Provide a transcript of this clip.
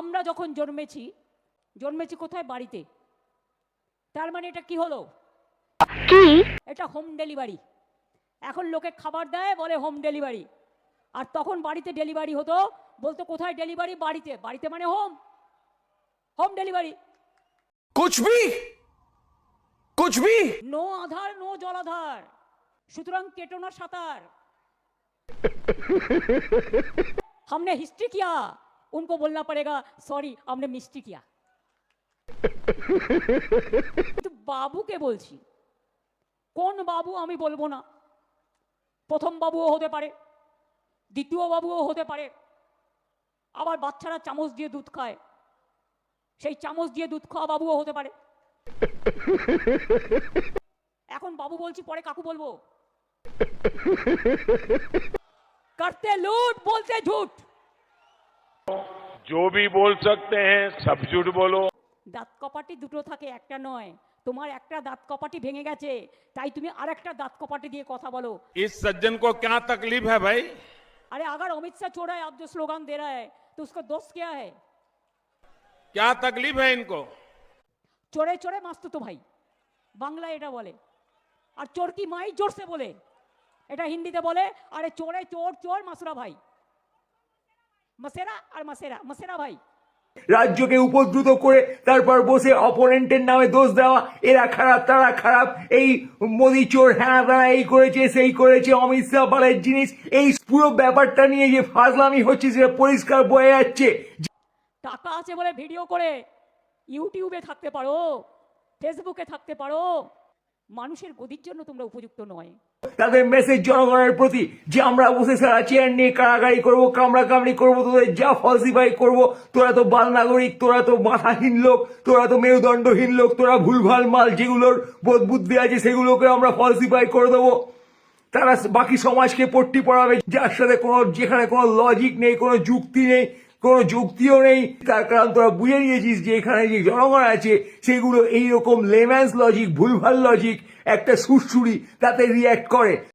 আমরা যখন জন্মেছি জন্মেছি কোথায় বাড়িতে তার মানে এটা কি হলো কি এটা হোম ডেলিভারি এখন লোকে খাবার দেয় বলে হোম ডেলিভারি আর তখন বাড়িতে ডেলিভারি হতো বলতো কোথায় ডেলিভারি বাড়িতে বাড়িতে মানে হোম হোম ডেলিভারি कुछ भी कुछ भी নো আধার নো জলাধার সুতরাং কেটো না সাঁতার हमने हिस्ट्री किया उनको बोलना पड़ेगा सॉरी हमने मिस्ट्री किया কিন্তু বাবুকে বলছি কোন বাবু আমি বলবো না প্রথম বাবুও হতে পারে দ্বিতীয় বাবুও হতে পারে আবার বাচ্চারা চামচ দিয়ে দুধ খায় সেই চামচ দিয়ে দুধ খাওয়া বাবুও হতে পারে এখন বাবু বলছি পরে কাকু বলবো করতে লুট বলতে ঝুট जो भी बोल सकते हैं सब झूठ बोलो দাঁত কপাটি দুটো থাকে একটা নয় তোমার একটা দাঁত কপাটি ভেঙে গেছে তাই তুমি আরেকটা দাঁত কপাটি দিয়ে কথা বলো इस सज्जन को क्या तकलीफ है भाई अरे अगर अमित शाह छोड़ा है आप जो स्लोगन दे रहा है तो उसका दोस्त क्या है क्या तकलीफ है इनको চোরে চোরে মাস্ত তো ভাই বাংলায় এটা বলে আর চোর কি মাই জোরসে বলে এটা হিন্দিতে বলে আরে চোরে চোর চোর মাসুরা ভাই মাসেরা আর মাসেরা মাসেরা ভাই। রাজ্যকে উপদ্রুত করে তারপর বসে অপোনেন্টের নামে দোষ দেওয়া এরা খারাপ তারা খারাপ। এই মোদি চোর হ্যাঁ তারা এই করেছে সেই করেছে অমিত শাহ বালের জিনিস। এই পুরো ব্যাপারটা নিয়ে যে ফাজলামি হচ্ছে সেটা পরিষ্কার বয়ে যাচ্ছে। টাকা আছে বলে ভিডিও করে ইউটিউবে থাকতে পারো ফেসবুকে থাকতে পারো মানুষের গদির জন্য তোমরা উপযুক্ত নয়। তাদের মেসেজ জনগণের প্রতি যে আমরা বসে সারা চেয়ার নিয়ে কাড়াকাড়ি করব কামড়া কামড়ি করব, তোদের যা ফলসিফাই করব, তোরা তো বাল নাগরিক, তোরা তো মাথাহীন লোক, তোরা তো মেরুদণ্ডহীন লোক, তোরা ভুলভাল মাল যেগুলোর বোধ বুদ্ধি আছে সেগুলোকে আমরা ফলসিফাই করে দেবো। তারা বাকি সমাজকে পট্টি পড়াবে যার সাথে কোনো, যেখানে কোনো লজিক নেই, কোনো যুক্তি নেই কোনো যুক্তিও নেই। তার কারণ তোরা বুঝে নিয়েছিস যে এখানে যে জনগণ আছে, সেগুলো এইরকম লেম্যান্স লজিক ভুলভাল লজিক একটা সুরসুরি তাতে রিয়্যাক্ট করে।